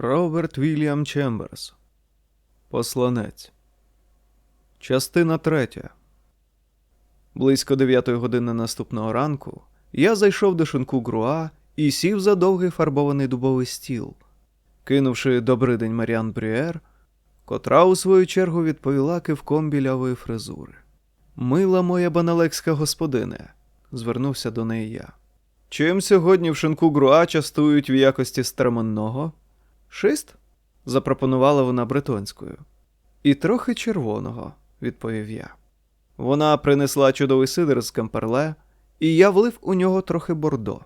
Роберт Вільям Чемберс. Посланець. Частина третя. Близько дев'ятої години наступного ранку я зайшов до шинку Груа і сів за довгий фарбований дубовий стіл, кинувши «Добрий день Маріан Брюєр, котра у свою чергу відповіла кивком білявої фризури. Мила моя баналекська господине, звернувся до неї я. Чим сьогодні в шинку Груа частують в якості стремонного? Шист? запропонувала вона бретонською. І трохи червоного, відповів я. Вона принесла чудовий сидр з камперле, і я влив у нього трохи бордо.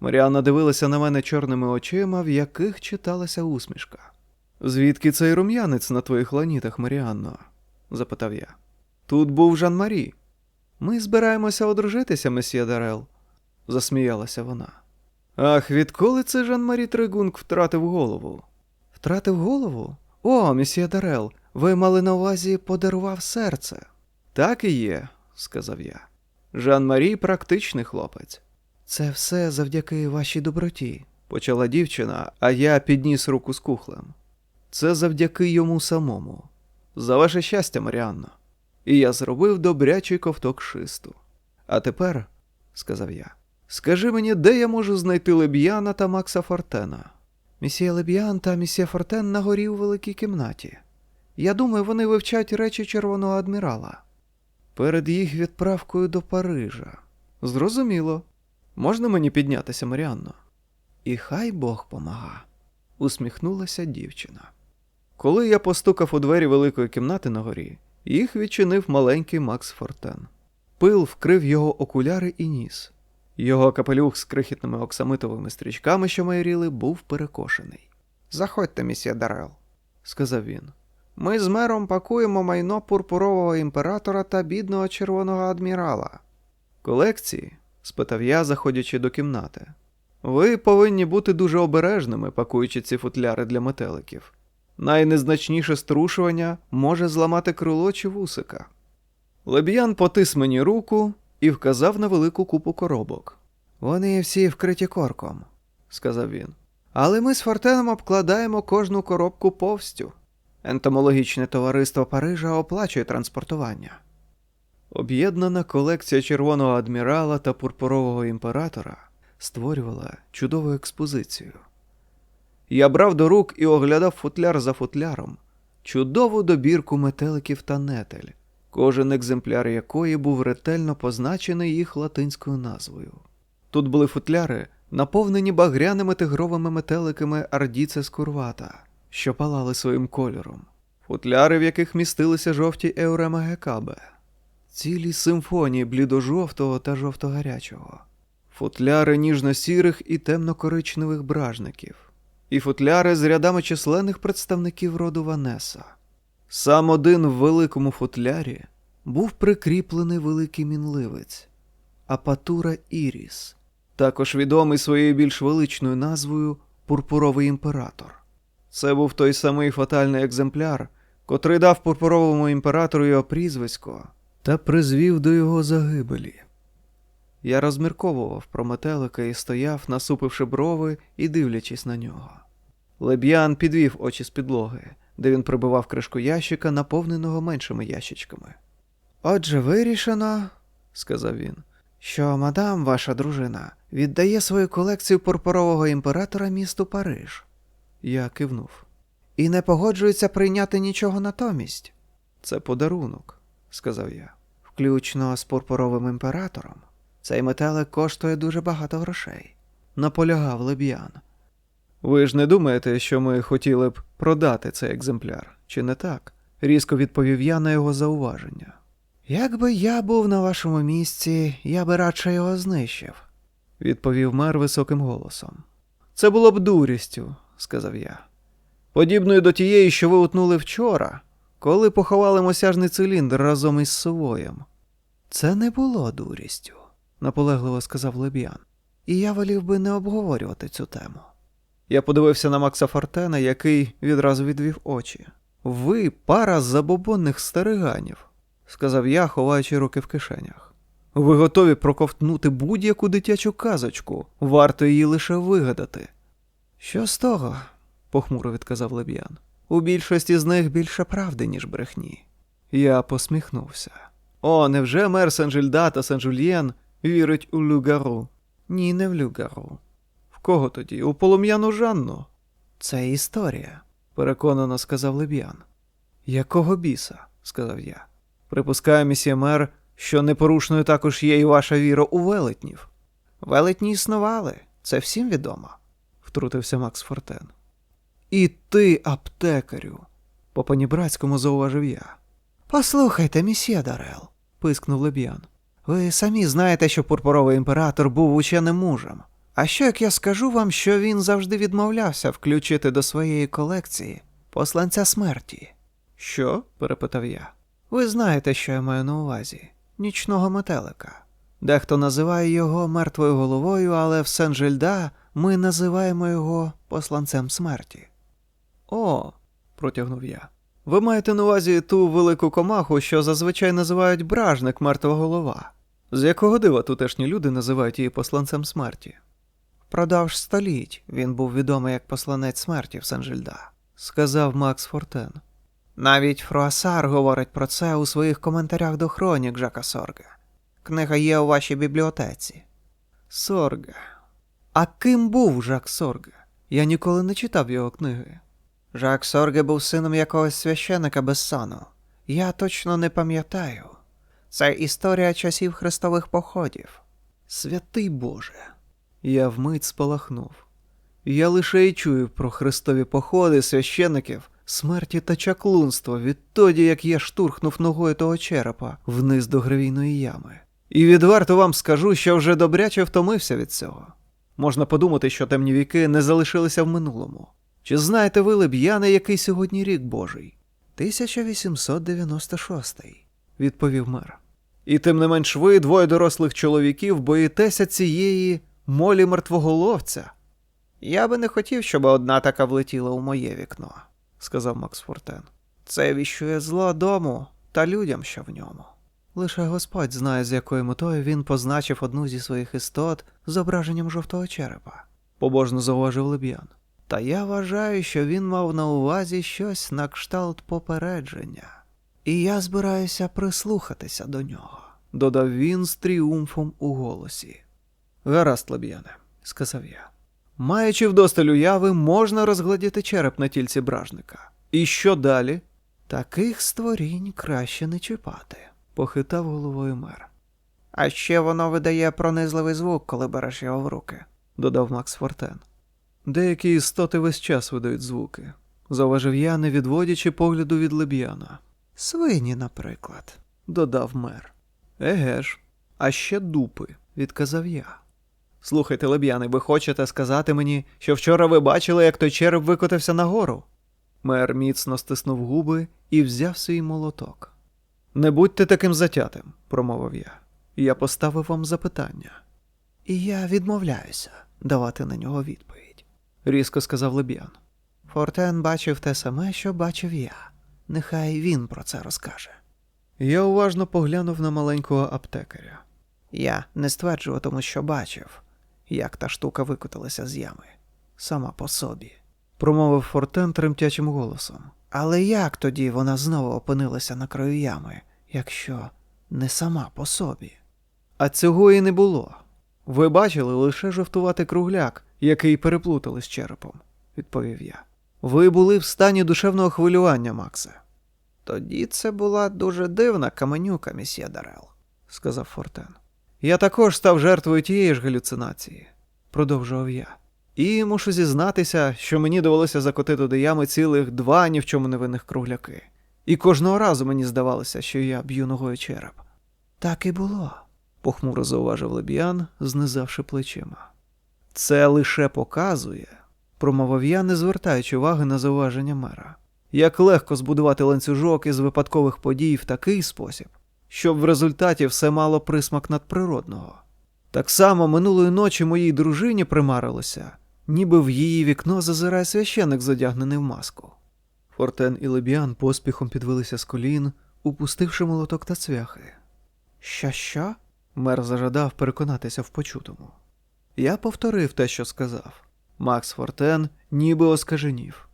Маріанна дивилася на мене чорними очима, в яких читалася усмішка. Звідки цей рум'янець на твоїх ланітах, Маріанно? запитав я. Тут був Жан Марі. Ми збираємося одружитися, месьє Дарел, засміялася вона. Ах, відколи це Жан Марі Тригунг втратив голову? Втратив голову? О, месьє Дарел, ви мали на увазі подарував серце. Так і є, сказав я. Жан Марі практичний хлопець. Це все завдяки вашій доброті, почала дівчина, а я підніс руку з кухлем. Це завдяки йому самому. За ваше щастя, Маріанно. І я зробив добрячий ковток шисту. А тепер, сказав я, скажи мені, де я можу знайти Леб'яна та Макса Фортена? Місьє Леб'ян та місьє Фортен на горі у великій кімнаті. Я думаю, вони вивчать речі червоного адмірала. Перед їх відправкою до Парижа. Зрозуміло. Можна мені піднятися, Маріанно? І хай Бог помага, усміхнулася дівчина. Коли я постукав у двері великої кімнати на горі, їх відчинив маленький Макс Фортен. Пил вкрив його окуляри і ніс. Його капелюх з крихітними оксамитовими стрічками, що майоріли, був перекошений. Заходьте, місьє Дарел, сказав він. Ми з мером пакуємо майно пурпурового імператора та бідного червоного адмірала. Колекції? спитав я, заходячи до кімнати. Ви повинні бути дуже обережними, пакуючи ці футляри для метеликів. Найнезначніше струшування може зламати крило чи вусика. Леб'ян потис мені руку і вказав на велику купу коробок. Вони всі вкриті корком, сказав він. Але ми з Фортеном обкладаємо кожну коробку повстю. Ентомологічне товариство Парижа оплачує транспортування. Об'єднана колекція червоного адмірала та пурпурового імператора створювала чудову експозицію. Я брав до рук і оглядав футляр за футляром чудову добірку метеликів та нетель, кожен екземпляр якої був ретельно позначений їх латинською назвою. Тут були футляри, наповнені багряними тигровими метеликами ардіце скурвата, що палали своїм кольором, футляри, в яких містилися жовті еуремагекабе, цілі симфонії блідо-жовтого та жовто-гарячого, футляри ніжно-сірих і темно-коричневих бражників, і футляри з рядами численних представників роду Ванеса. Сам один в великому футлярі був прикріплений великий мінливець Апатура Іріс, також відомий своєю більш величною назвою Пурпуровий імператор. Це був той самий фатальний екземпляр, котрий дав пурпуровому імператору його прізвисько та призвів до його загибелі. Я розмірковував про метелика і стояв, насупивши брови і дивлячись на нього. Леб'ян підвів очі з підлоги, де він прибивав кришку ящика, наповненого меншими ящичками. Отже, вирішено, сказав він, що мадам, ваша дружина, віддає свою колекцію пурпурового імператора місту Париж. Я кивнув. І не погоджується прийняти нічого натомість. Це подарунок, сказав я, включно з пурпуровим імператором. Цей метелик коштує дуже багато грошей. Наполягав Леб'ян. Ви ж не думаєте, що ми хотіли б продати цей екземпляр, чи не так? різко відповів я на його зауваження. Якби я був на вашому місці, я би радше його знищив, відповів мер високим голосом. Це було б дурістю, сказав я. Подібною до тієї, що ви утнули вчора, коли поховали мосяжний циліндр разом із совоєм. Це не було дурістю, наполегливо сказав Леб'ян, і я волів би не обговорювати цю тему. Я подивився на Макса Фортена, який відразу відвів очі. Ви пара забобонних стариганів, сказав я, ховаючи руки в кишенях. Ви готові проковтнути будь-яку дитячу казочку, варто її лише вигадати. Що з того? похмуро відказав Леб'ян. У більшості з них більше правди, ніж брехні. Я посміхнувся. О, невже мер Сен-Жильда та Сен-Жульєн вірить у Люгару? Ні, не в Люгару. Кого тоді? У полум'яну Жанну? Це історія, переконано сказав Леб'ян. Якого біса? сказав я. Припускаю, місьє мер, що непорушною також є і ваша віра у велетнів. Велетні існували, це всім відомо, втрутився Макс Фортен. І ти, аптекарю, по панібратському зауважив я. Послухайте, місьє Дарел, пискнув Леб'ян. Ви самі знаєте, що пурпуровий імператор був ученим мужем. А що як я скажу вам, що він завжди відмовлявся включити до своєї колекції посланця смерті? Що? перепитав я. Ви знаєте, що я маю на увазі нічного метелика. Дехто називає його мертвою головою, але в Сен-Жильда ми називаємо його посланцем смерті. О, протягнув я. Ви маєте на увазі ту велику комаху, що зазвичай називають бражник мертва голова. З якого дива тутешні люди називають її посланцем смерті? Продовж століть він був відомий як посланець смерті в Сен-Жильда, сказав Макс Фортен. Навіть Фруасар говорить про це у своїх коментарях до хронік Жака Сорга. Книга є у вашій бібліотеці. Сорга. А ким був Жак Сорга? Я ніколи не читав його книги. Жак Сорге був сином якогось священика без сану. Я точно не пам'ятаю. Це історія часів хрестових походів. Святий Боже. Я вмить спалахнув. Я лише й чую про хрестові походи священиків, смерті та чаклунство відтоді, як я штурхнув ногою того черепа вниз до гравійної ями. І відверто вам скажу, що вже добряче втомився від цього. Можна подумати, що темні віки не залишилися в минулому. Чи знаєте ви, леб'яне, який сьогодні рік Божий? 1896, відповів мер. І тим не менш ви, двоє дорослих чоловіків, боїтеся цієї молі мертвоголовця. Я би не хотів, щоб одна така влетіла у моє вікно, сказав Макс Фортен. Це віщує зло дому та людям, що в ньому. Лише Господь знає, з якою метою він позначив одну зі своїх істот зображенням жовтого черепа, побожно зауважив Леб'ян. Та я вважаю, що він мав на увазі щось на кшталт попередження, і я збираюся прислухатися до нього, додав він з тріумфом у голосі. Гаразд, Леб'яне, сказав я. Маючи вдосталь уяви, можна розглядіти череп на тільці бражника. І що далі? Таких створінь краще не чіпати, похитав головою мер. А ще воно видає пронизливий звук, коли береш його в руки, додав Макс Фортен. Деякі істоти весь час видають звуки, зауважив я, не відводячи погляду від леб'яна. Свині, наприклад, додав мер. Еге ж, а ще дупи, відказав я. Слухайте, леб'яни, ви хочете сказати мені, що вчора ви бачили, як той череп викотився нагору? Мер міцно стиснув губи і взяв свій молоток. Не будьте таким затятим, промовив я. Я поставив вам запитання. І я відмовляюся давати на нього відповідь, різко сказав Леб'ян. Фортен бачив те саме, що бачив я. Нехай він про це розкаже. Я уважно поглянув на маленького аптекаря. Я не стверджуватиму, що бачив, як та штука викотилася з ями, сама по собі, промовив Фортен тремтячим голосом. Але як тоді вона знову опинилася на краю ями, якщо не сама по собі? А цього і не було. Ви бачили лише жовтувати кругляк, який переплутали з черепом, відповів я. Ви були в стані душевного хвилювання, Максе. Тоді це була дуже дивна каменюка, місьє Дарел, сказав Фортен. Я також став жертвою тієї ж галюцинації, продовжував я. І мушу зізнатися, що мені довелося закотити до ями цілих два ні в чому невинних кругляки. І кожного разу мені здавалося, що я б'ю ногою череп. Так і було, похмуро зауважив Лебіан, знизавши плечима. Це лише показує, промовив я, не звертаючи уваги на зауваження мера. Як легко збудувати ланцюжок із випадкових подій в такий спосіб, щоб в результаті все мало присмак надприродного. Так само минулої ночі моїй дружині примарилося, ніби в її вікно зазирає священик, задягнений в маску. Фортен і Лебіан поспіхом підвелися з колін, упустивши молоток та цвяхи. Що, що? Мер зажадав переконатися в почутому. Я повторив те, що сказав. Макс Фортен ніби оскаженів.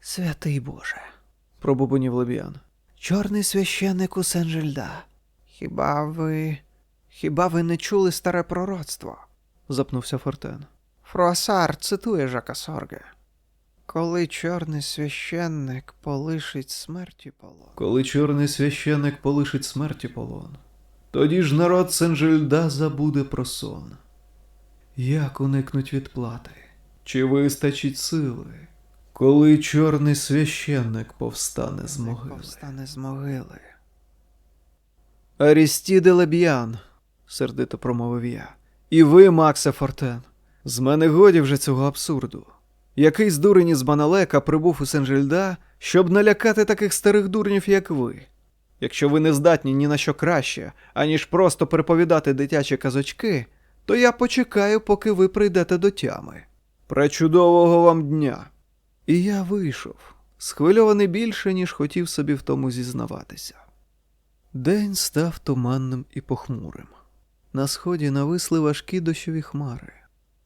Святий Боже, пробубонів Лебіан. Чорний священник у Сен-Жильда. Хіба ви. Хіба ви не чули старе пророцтво? запнувся Фортен. Фруасар цитує Жака Сорге. Коли чорний священник полишить смерті полон. Коли чорний священник полишить смерті полон, тоді ж народ Сен-Жильда забуде про сон. Як уникнуть відплати? Чи вистачить сили, коли чорний священник повстане з могили? Повстане з могили. Арістіде Леб'ян, сердито промовив я. І ви, Максе Фортен. З мене годі вже цього абсурду. Який з дурень із Маналека прибув у Сен-Жильда, щоб налякати таких старих дурнів, як ви. Якщо ви не здатні ні на що краще, аніж просто переповідати дитячі казочки, то я почекаю, поки ви прийдете до тями. Пречудового вам дня. І я вийшов, схвильований більше, ніж хотів собі в тому зізнаватися. День став туманним і похмурим. На сході нависли важкі дощові хмари.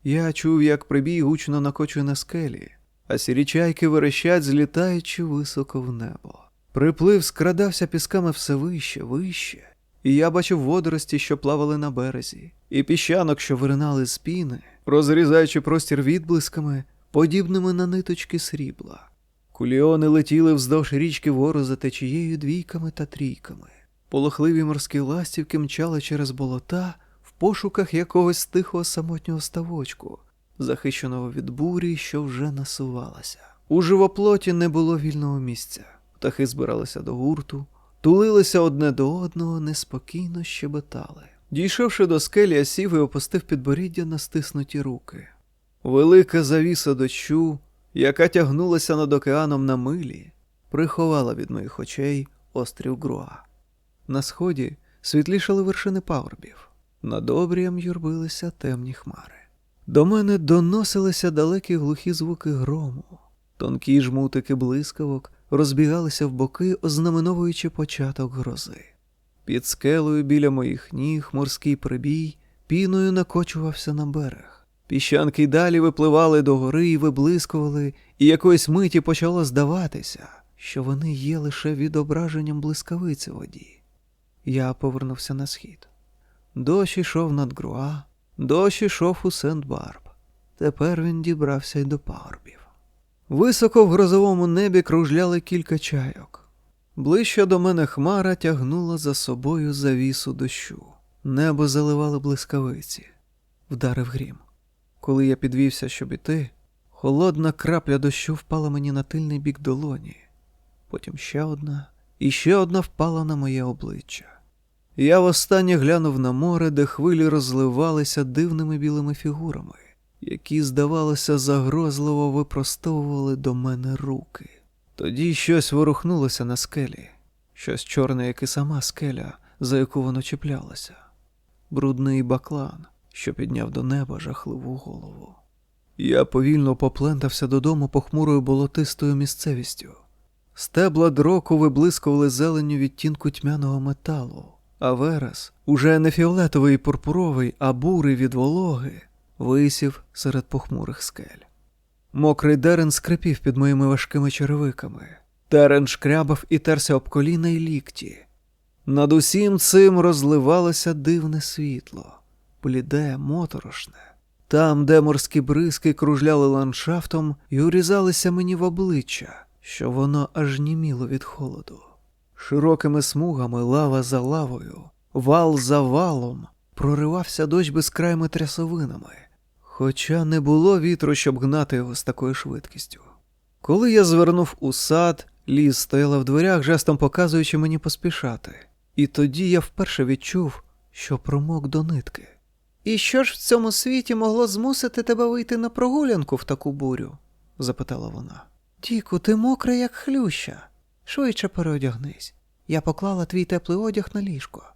Я чув, як прибій гучно накочує на скелі, а сірі чайки верещать, злітаючи високо в небо. Приплив скрадався пісками все вище, вище, і я бачив водорості, що плавали на березі, і піщанок, що виринали з піни, розрізаючи простір відблисками, подібними на ниточки срібла. Куліони летіли вздовж річки вору за течією двійками та трійками. Полохливі морські ластівки мчали через болота в пошуках якогось тихого самотнього ставочку, захищеного від бурі, що вже насувалася. У живоплоті не було вільного місця. Птахи збиралися до гурту, тулилися одне до одного, неспокійно щебетали. Дійшовши до скелі, я сів і опустив підборіддя на стиснуті руки. Велика завіса дощу, яка тягнулася над океаном на милі, приховала від моїх очей острів Груа. На сході світлішали вершини пагорбів, над обрієм юрбилися темні хмари. До мене доносилися далекі глухі звуки грому, тонкі жмутики блискавок розбігалися в боки, ознаменовуючи початок грози. Під скелею біля моїх ніг морський прибій піною накочувався на берег. Піщанки далі випливали до гори і виблискували, і якоїсь миті почало здаватися, що вони є лише відображенням блискавиці воді. Я повернувся на схід. Дощ ішов над Груа, дощ ішов у Сент-Барб. Тепер він дібрався й до пагорбів. Високо в грозовому небі кружляли кілька чайок. Ближче до мене хмара тягнула за собою завісу дощу. Небо заливали блискавиці, вдарив грім. Коли я підвівся, щоб іти, холодна крапля дощу впала мені на тильний бік долоні, потім ще одна і ще одна впала на моє обличчя. Я востаннє глянув на море, де хвилі розливалися дивними білими фігурами, які, здавалося, загрозливо випростовували до мене руки. Тоді щось ворухнулося на скелі, щось чорне, як і сама скеля, за яку воно чіплялося, брудний баклан, що підняв до неба жахливу голову. Я повільно поплентався додому похмурою болотистою місцевістю. Стебла дроку виблискували зеленню відтінку тьмяного металу, а верес, уже не фіолетовий і пурпуровий, а бурий від вологи, висів серед похмурих скель. Мокрий дерен скрипів під моїми важкими черевиками. Терен шкрябав і терся об коліна й лікті. Над усім цим розливалося дивне світло, бліде, моторошне. Там, де морські бризки кружляли ландшафтом і урізалися мені в обличчя, що воно аж німіло від холоду. Широкими смугами лава за лавою, вал за валом проривався дощ безкрайми трясовинами, хоча не було вітру, щоб гнати його з такою швидкістю. Коли я звернув у сад, ліс стояла в дверях, жестом показуючи мені поспішати, і тоді я вперше відчув, що промок до нитки. І що ж в цьому світі могло змусити тебе вийти на прогулянку в таку бурю? запитала вона. Діку, ти мокрий, як хлюща. Швидше переодягнись. Я поклала твій теплий одяг на ліжко.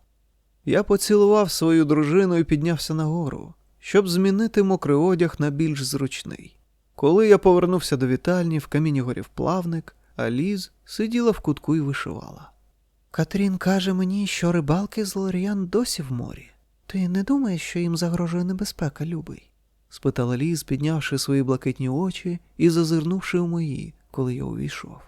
Я поцілував свою дружину і піднявся нагору, щоб змінити мокрий одяг на більш зручний. Коли я повернувся до вітальні, в каміні горів плавник, а Ліз сиділа в кутку і вишивала. Катрін каже мені, що рибалки з Лоріан досі в морі. Ти не думаєш, що їм загрожує небезпека, любий? спитала Ліз, піднявши свої блакитні очі і зазирнувши у мої, коли я увійшов.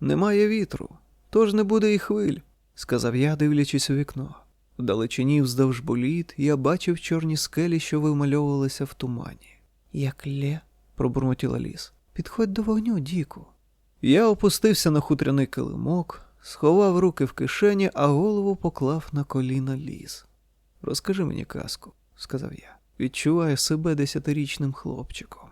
Немає вітру, тож не буде і хвиль, сказав я, дивлячись у вікно. Вдалечині вздовж боліт я бачив чорні скелі, що вимальовувалися в тумані. Як лє, пробурмотіла ліс. Підходь до вогню, Діку. Я опустився на хутряний килимок, сховав руки в кишені, а голову поклав на коліна ліс. Розкажи мені казку, сказав я. Відчуваю себе десятирічним хлопчиком.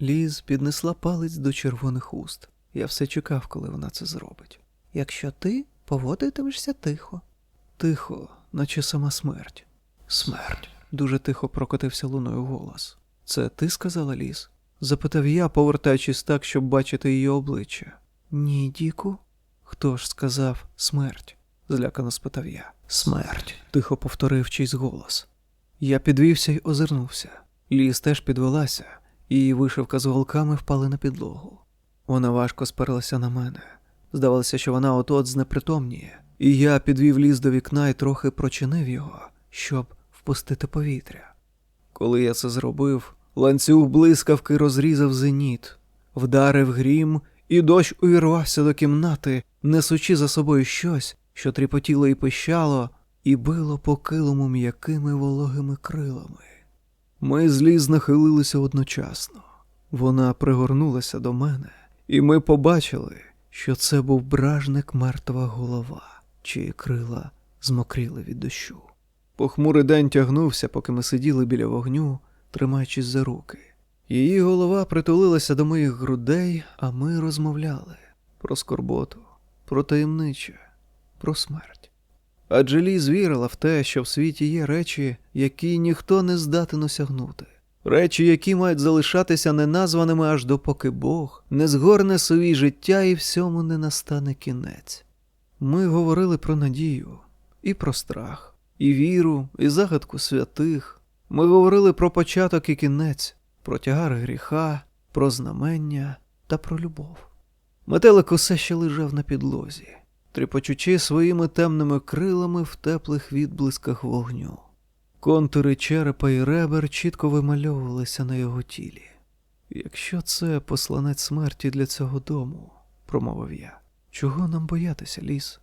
Ліз піднесла палець до червоних уст. Я все чекав, коли вона це зробить. Якщо ти поводитимешся тихо. Тихо, наче сама смерть. Смерть. Дуже тихо прокотився луною голос. Це ти сказала ліс? запитав я, повертаючись так, щоб бачити її обличчя. Ні, Діку. Хто ж сказав смерть? злякано спитав я. Смерть, тихо повторив чийсь голос. Я підвівся й озирнувся. Ліс теж підвелася, її вишивка з голками впали на підлогу. Вона важко сперлася на мене. Здавалося, що вона от-от знепритомніє, і я підвів ліс до вікна і трохи прочинив його, щоб впустити повітря. Коли я це зробив, ланцюг блискавки розрізав зеніт, вдарив грім, і дощ увірвався до кімнати, несучи за собою щось, що тріпотіло і пищало, і било по килому м'якими вологими крилами. Ми з Ліз нахилилися одночасно. Вона пригорнулася до мене, і ми побачили, що це був бражник мертва голова, чиї крила змокріли від дощу. Похмурий день тягнувся, поки ми сиділи біля вогню, тримаючись за руки. Її голова притулилася до моїх грудей, а ми розмовляли про скорботу, про таємниче, про смерть. Адже Ліз вірила в те, що в світі є речі, які ніхто не здатен осягнути, речі, які мають залишатися неназваними аж допоки Бог не згорне свої життя і всьому не настане кінець. Ми говорили про надію і про страх, і віру, і загадку святих. Ми говорили про початок і кінець, про тягар гріха, про знамення та про любов. Метелик усе ще лежав на підлозі, тріпочучи своїми темними крилами в теплих відблисках вогню. Контури черепа і ребер чітко вимальовувалися на його тілі. Якщо це посланець смерті для цього дому, промовив я, чого нам боятися, ліс?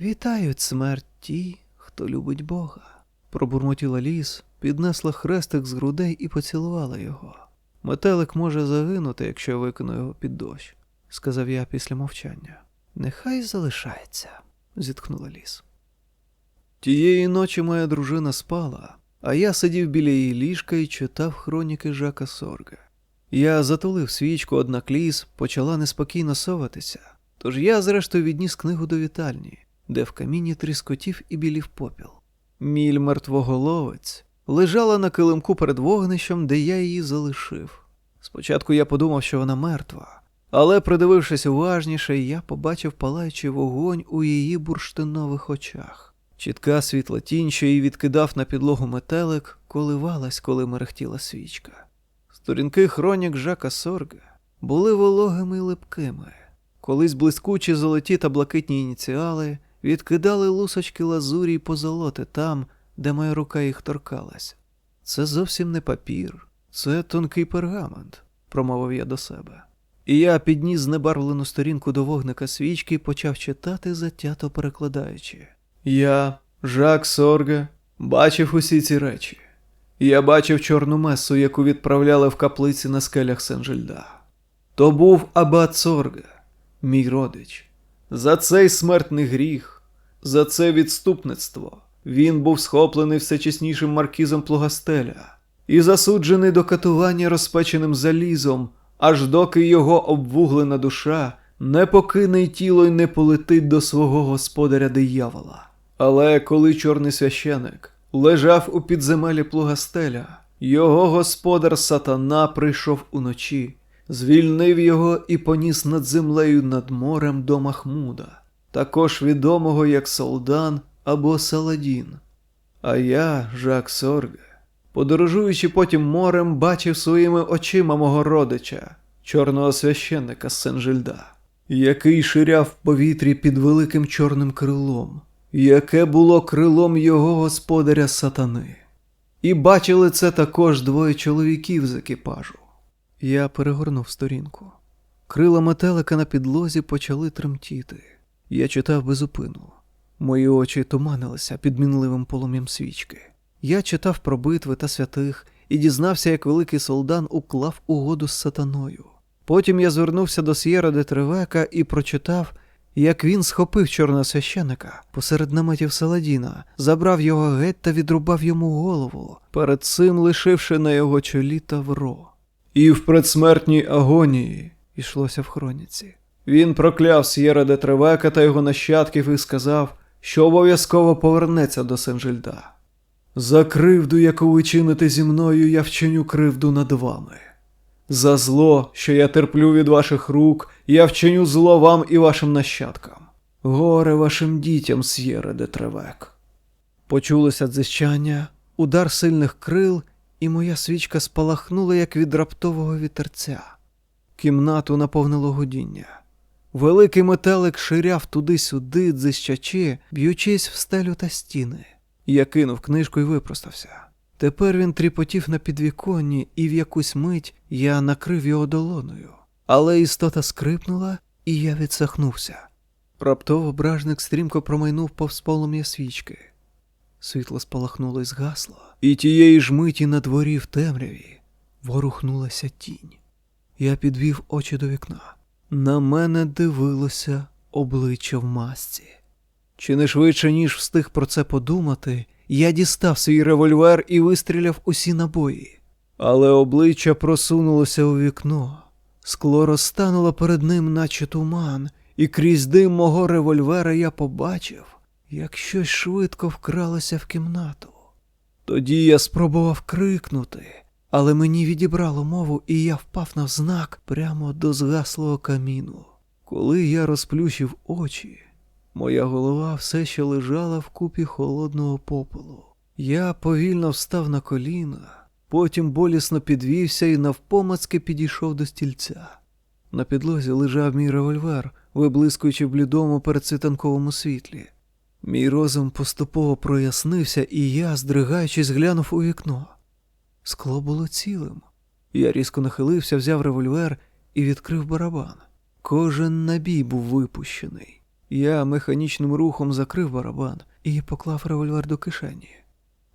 Вітають смерть ті, хто любить Бога. Пробурмотіла ліс, піднесла хрестик з грудей і поцілувала його. Метелик може загинути, якщо я викину його під дощ, сказав я після мовчання. Нехай залишається, зітхнула ліс. Тієї ночі моя дружина спала, а я сидів біля її ліжка і читав хроніки Жака Сорга. Я затулив свічку, однак ліс почала неспокійно соватися, тож я, зрештою, відніс книгу до вітальні, де в каміні тріскотів і білів попіл. Міль мертвоголовець лежала на килимку перед вогнищем, де я її залишив. Спочатку я подумав, що вона мертва, але, придивившись уважніше, я побачив палаючий вогонь у її бурштинових очах. Чітка світла тінь, що її відкидав на підлогу метелик, коливалась, коли мерехтіла свічка. Сторінки хронік Жака Сорга були вологими й липкими. Колись блискучі золоті та блакитні ініціали відкидали лусочки лазурі й позолоти там, де моя рука їх торкалась. Це зовсім не папір, це тонкий пергамент, промовив я до себе. І я підніс знебарвлену сторінку до вогника свічки і почав читати, затято перекладаючи. Я, Жак Сорге, бачив усі ці речі. Я бачив чорну месу, яку відправляли в каплиці на скелях Сен-Жильда. То був Абат Сорге, мій родич. За цей смертний гріх, за це відступництво. Він був схоплений всечеснішим маркізом Плугастеля і засуджений до катування розпеченим залізом, аж доки його обвуглена душа не покине тіло й не полетить до свого господаря диявола. Але коли чорний священик лежав у підземелі Плугастеля, його господар сатана прийшов уночі, звільнив його і поніс над землею над морем до Махмуда, також відомого як Солдан або Саладін. А я, Жак Сорге, подорожуючи потім морем, бачив своїми очима мого родича, чорного священника Сен-Жильда, який ширяв в повітрі під великим чорним крилом, яке було крилом його господаря сатани. І бачили це також двоє чоловіків з екіпажу. Я перегорнув сторінку. Крила метелика на підлозі почали тремтіти. Я читав безупину. Мої очі туманилися під мінливим полум'ям свічки. Я читав про битви та святих і дізнався, як великий солдан уклав угоду з сатаною. Потім я звернувся до С'єра де Тревека і прочитав, як він схопив чорносвященика посеред наметів Саладіна, забрав його геть та відрубав йому голову, перед цим лишивши на його чолі тавро. І в предсмертній агонії, йшлося в хроніці. Він прокляв С'єра де Тревека та його нащадків і сказав, що обов'язково повернеться до Сен-Жильда. За кривду, яку ви чините зі мною, я вчиню кривду над вами. За зло, що я терплю від ваших рук, я вчиню зло вам і вашим нащадкам. Горе вашим дітям, С'єре де Тревек. Почулося дзищання, удар сильних крил, і моя свічка спалахнула, як від раптового вітерця. Кімнату наповнило гудіння. Великий метелик ширяв туди-сюди, дзищачи, б'ючись в стелю та стіни. Я кинув книжку і випростався. Тепер він тріпотів на підвіконні, і в якусь мить я накрив його долоною. Але істота скрипнула, і я відсахнувся. Раптово бражник стрімко промайнув повз полум'я свічки. Світло спалахнуло і згасло, і тієї ж миті на дворі в темряві ворухнулася тінь. Я підвів очі до вікна. На мене дивилося обличчя в масці. Чи не швидше, ніж встиг про це подумати, я дістав свій револьвер і вистріляв усі набої. Але обличчя просунулося у вікно. Скло розтануло перед ним, наче туман, і крізь дим мого револьвера я побачив, як щось швидко вкралося в кімнату. Тоді я спробував крикнути, але мені відібрало мову, і я впав навзнак прямо до згаслого каміну. Коли я розплющив очі, моя голова все ще лежала в купі холодного попелу. Я повільно встав на коліна, потім болісно підвівся і навпомацки підійшов до стільця. На підлозі лежав мій револьвер, виблискуючи в блідому передсвітанковому світлі. Мій розум поступово прояснився, і я, здригаючись, глянув у вікно. Скло було цілим. Я різко нахилився, взяв револьвер і відкрив барабан. Кожен набій був випущений. Я механічним рухом закрив барабан і поклав револьвер до кишені.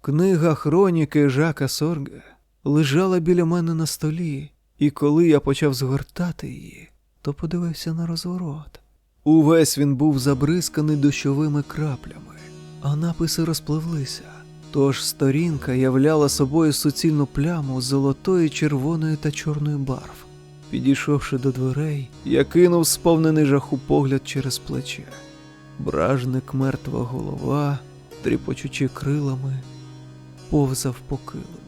Книга хроніки Жака Сорге лежала біля мене на столі, і коли я почав згортати її, то подивився на розворот. Увесь він був забризканий дощовими краплями, а написи розпливлися. Тож сторінка являла собою суцільну пляму золотої, червоної та чорної барв. Підійшовши до дверей, я кинув сповнений жаху погляд через плече. Бражник мертва голова, тріпочучи крилами, повзав по килиму.